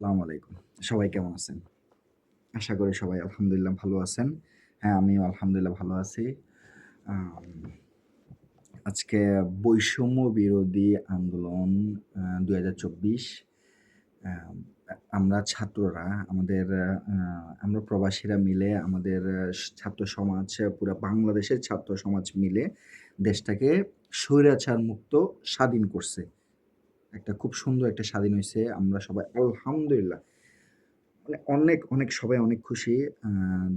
আসসালামু আলাইকুম। সবাই কেমন আছেন? আশা করি সবাই আলহামদুলিল্লাহ ভালো আছেন। হ্যাঁ, আমিও আলহামদুলিল্লাহ ভালো আছি। আজকে বৈষম্য বিরোধী আন্দোলন আ ২০২৪ আ আমরা ছাত্ররা আমাদের আমরা প্রবাসীরা মিলে আমাদের ছাত্র সমাজ পুরা বাংলাদেশের ছাত্র সমাজ মিলে দেশটাকে স্বৈরাচার মুক্ত স্বাধীন করছে। একটা খুব সুন্দর একটা স্বাধীন হয়েছে আমরা সবাই আলহামদুলিল্লাহ মানে অনেক, অনেক সবাই অনেক খুশি।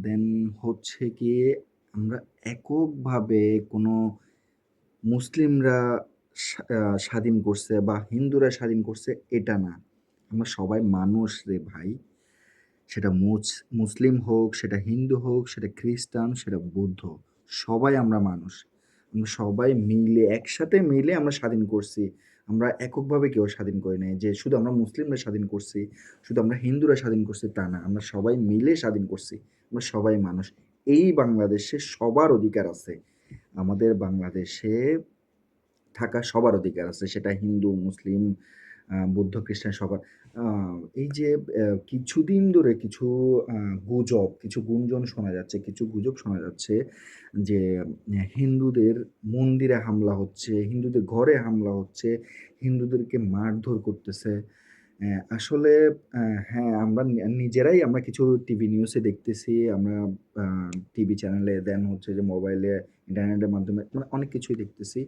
দেন হচ্ছে কি আমরা এককভাবে কোনো মুসলিমরা স্বাধীন করছে বা হিন্দুরা স্বাধীন করছে এটা না। আমরা সবাই মানুষ রে ভাই। সেটা মুস মুসলিম হোক, সেটা হিন্দু হোক, সেটা খ্রিস্টান, সেটা বৌদ্ধ। সবাই আমরা মানুষ। আমরা সবাই মিলে একসাথে মিলে আমরা স্বাধীন করছি। আমরা এককভাবে কেউ স্বাধীন করি নাই যে শুধু আমরা মুসলিমরা স্বাধীন করছি, শুধু আমরা হিন্দুরা স্বাধীন করছি তা না। আমরা সবাই মিলে স্বাধীন করছি। আমরা সবাই মানুষ। এই বাংলাদেশে সবার অধিকার আছে। আমাদের বাংলাদেশে থাকা সবার অধিকার আছে। সেটা হিন্দু, মুসলিম, বৌদ্ধ, খ্রিস্টান সবার। এই যে কিছুদিন ধরে কিছু গুজব, কিছু গুঞ্জন শোনা যাচ্ছে, কিছু গুজব শোনা যাচ্ছে যে হিন্দুদের মন্দিরে হামলা হচ্ছে, হিন্দুদের ঘরে হামলা হচ্ছে, হিন্দুদেরকে মারধর করতেছে। আসলে হ্যাঁ, আমরা নিজেরাই আমরা কিছু টিভি নিউজে দেখতেছি, আমরা টিভি চ্যানেলে দেন হচ্ছে যে মোবাইলে, ইন্টারনেটের মাধ্যমে মানে অনেক কিছুই দেখতেছি।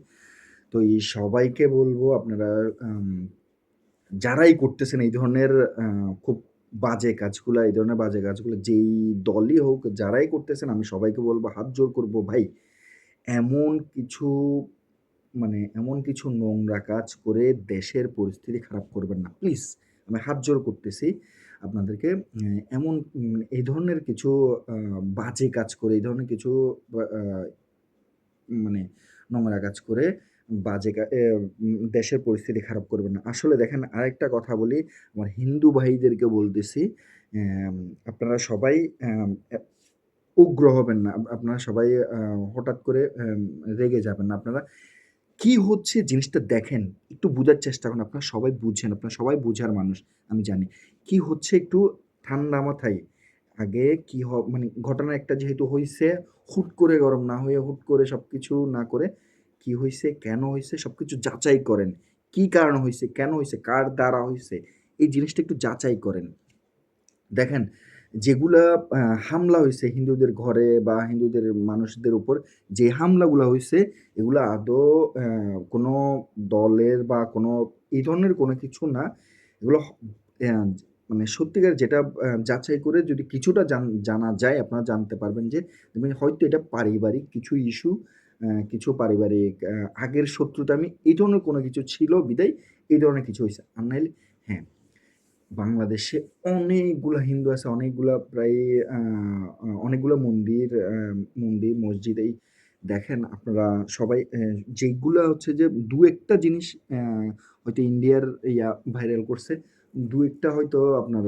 তো এই সবাইকে বলব আপনারা যারাই করতেছেন এই ধরনের খুব বাজে কাজগুলা, এই ধরনের বাজে কাজগুলো যেই দলই হোক, যারাই করতেছেন আমি সবাইকে বলব হাত জোর করব ভাই এমন কিছু মানে এমন কিছু নোংরা কাজ করে দেশের পরিস্থিতি খারাপ করবেন না। প্লিজ আমি হাত জোর করতেছি আপনাদেরকে এমন এই ধরনের কিছু বাজে কাজ করে, এই ধরনের কিছু মানে নোংরা কাজ করে বাজে দেশের পরিস্থিতি খারাপ করবেন না। আসলে দেখেন আরেকটা কথা বলি, আমার হিন্দু ভাইদেরকে বলতেছি, আপনারা সবাই উগ্র হবেন না। আপনারা সবাই হঠাৎ করে রেগে যাবেন না। আপনারা কি হচ্ছে জিনিসটা দেখেন, একটু বুঝার চেষ্টা করুন। আপনারা সবাই বুঝেন, আপনারা সবাই বুঝার মানুষ আমি জানি। কি হচ্ছে একটু ঠান্ডা মাথায় আগে কি মানে ঘটনা একটা যেহেতু হইছে, হুট করে গরম না হয়ে হুট করে সবকিছু না করে, কি হইছে, কেন হইছে সবকিছু যাচাই করেন। কি কারণ হইছে, কেন হইছে, কার দ্বারা হইছে, এই জিনিসটা একটু যাচাই করেন। দেখেন যেগুলা হামলা হইছে হিন্দুদের ঘরে বা হিন্দুদের মানুষদের উপর যে হামলাগুলো হইছে, এগুলো আদৌ কোনো দলের বা কোনো এই ধরনের কোনো কিছু না। এগুলো মানে সত্যিকার যেটা যাচাই করে যদি কিছুটা জান যায়, আপনারা জানতে পারবেন যে হয়তো এটা পারিবারিক কিছু ইস্যু, কিছু পারিবারিক আগের শত্রুতা আমি এই ধরনের কোনো কিছু ছিল বিধায় এই ধরনের কিছু হইছে। আর নাইলে হ্যাঁ, বাংলাদেশে অনেকগুলা হিন্দু আছে, অনেকগুলা প্রায় অনেকগুলা মন্দির মন্দির, মসজিদ এই দেখেন আপনারা সবাই যেগুলা হচ্ছে যে দু একটা জিনিস হয়তো ইন্ডিয়ার ইয়া ভাইরাল করছে। দু একটা হয়তো আপনার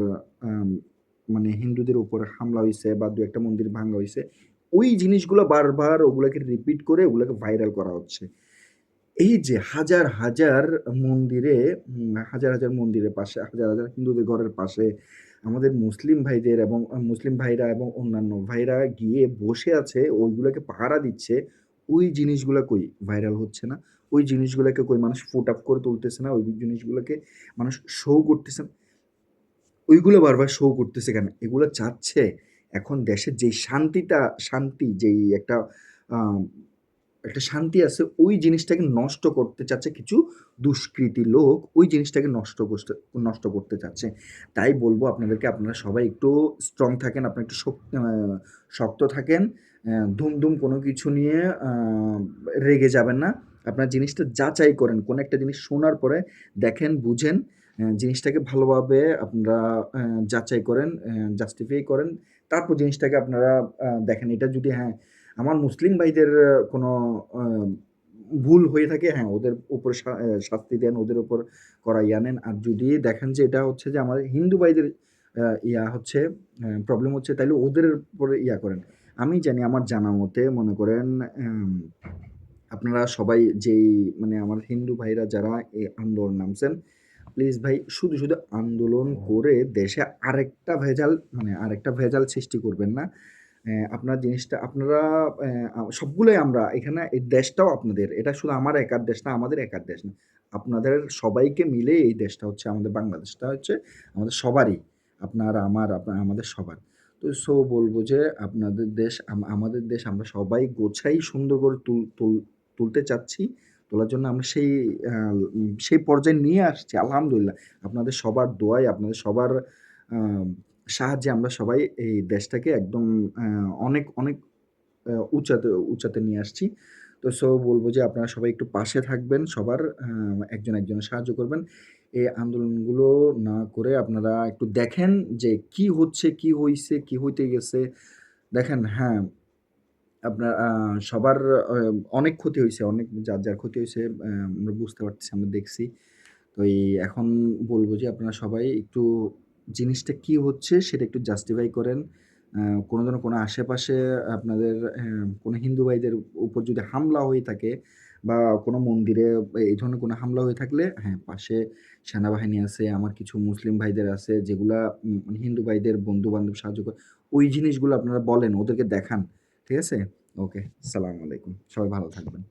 মানে হিন্দুদের উপর হামলা হইছে বা দু একটা মন্দির ভাঙ্গা হইছে। ওই জিনিসগুলো বারবার ওগুলাকে রিপিট করে ওগুলাকে ভাইরাল করা হচ্ছে। এই যে হাজার, হাজার মন্দিরে হাজার, হাজার মন্দিরের পাশে, হাজার, হাজার হিন্দুদের ঘরের পাশে আমাদের মুসলিম ভাইদের এবং মুসলিম ভাইরা এবং অন্যান্য ভাইরা গিয়ে বসে আছে, ওইগুলাকে পাহারা দিচ্ছে। ওই জিনিসগুলো কই? ভাইরাল হচ্ছে না। ওই জিনিসগুলোকে কই মানুষ ফুট আপ করে তুলতেছে না। ওই জিনিসগুলোকে মানুষ শো করতেছে। ওইগুলো বারবার শো করতেছে কেন? এগুলো চাচ্ছে এখন দেশের যেই শান্তিটা শান্তি যেই একটা একটা শান্তি আছে ওই জিনিসটাকে নষ্ট করতে চাচ্ছে কিছু দুষ্কৃতী লোক, ওই জিনিসটাকে নষ্ট করতে নষ্ট করতে চাচ্ছে। তাই বলব আপনাদেরকে আপনারা সবাই একটু স্ট্রং থাকেন, আপনারা একটু শক শক্ত থাকেন। ধুমধুম কোনো কিছু নিয়ে রেগে যাবেন না। আপনার জিনিসটা যাচাই করেন। কোনো একটা জিনিস শোনার পরে দেখেন, বুঝেন, জিনিসটাকে ভালোভাবে আপনারা যাচাই করেন, জাস্টিফাই করেন। তারপর জিনিসটাকে আপনারা দেখেন। এটা যদি হ্যাঁ, আমার মুসলিম ভাইদের কোনো ভুল হয়ে থাকে, হ্যাঁ, ওদের উপর শাস্তি দেন, ওদের উপর কড়া ইয়া নেন। আর যদি দেখেন যে এটা হচ্ছে যে আমাদের হিন্দু ভাইদের ইয়া হচ্ছে প্রবলেম হচ্ছে তাইলে ওদের উপরে ইয়া করেন। আমি জানি আমার জানা মতে মনে করেন আপনারা সবাই যেই মানে আমার হিন্দু ভাইরা যারা এই আন্দোলন নামছেন, প্লিজ ভাই শুধু, শুধু আন্দোলন করে দেশে আরেকটা ভেজাল মানে আরেকটা ভেজাল সৃষ্টি করবেন না। আপনার জিনিসটা আপনারা সবগুলোই আমরা এখানে এই দেশটাও আপনাদের। এটা শুধু আমার একার দেশ না, আমাদের একার দেশ না। আপনাদের সবাইকে মিলে এই দেশটা হচ্ছে আমাদের বাংলাদেশটা হচ্ছে আমাদের সবারই। আপনার, আমার, আপনার, আমাদের সবার। তো সো বলব যে আপনাদের দেশ আম আমাদের দেশ আমরা সবাই গোছাই সুন্দর করে তুল তুল তুলতে চাচ্ছি। তোলার জন্য আমরা সেই সেই পর্যায়ে নিয়ে আসছি আলহামদুলিল্লাহ। আপনাদের সবার দোয়ায়, আপনাদের সবার সাহায্যে আমরা সবাই এই দেশটাকে একদম অনেক, অনেক উঁচাতে উঁচাতে নিয়ে আসছি। তো সো বলব যে আপনারা সবাই একটু পাশে থাকবেন সবার। একজন একজনের সাহায্য করবেন। এই আন্দোলনগুলো না করে আপনারা একটু দেখেন যে কি হচ্ছে, কি হইছে, কি হইতে গেছে। দেখেন হ্যাঁ, আপনার সবার অনেক ক্ষতি হয়েছে অনেক যার, যার ক্ষতি হয়েছে আমরা বুঝতে পারছি আমরা দেখছি। তো এই এখন বলব যে আপনারা সবাই একটু জিনিসটা কি হচ্ছে সেটা একটু জাস্টিফাই করেন। কোনো যেন কোনো আশেপাশে আপনাদের কোনো হিন্দু ভাইদের উপর যদি হামলা হয়ে থাকে বা কোনো মন্দিরে এই ধরনের কোনো হামলা হয়ে থাকলে হ্যাঁ, পাশে সেনাবাহিনী আছে, আমার কিছু মুসলিম ভাইদের আছে যেগুলা মানে হিন্দু ভাইদের বন্ধু-বান্ধব সাহায্য করে। ওই জিনিসগুলো আপনারা বলেন, ওদেরকে দেখান। ঠিক আছে? ওকে। সালাম আলাইকুম। সবাই ভালো থাকবেন।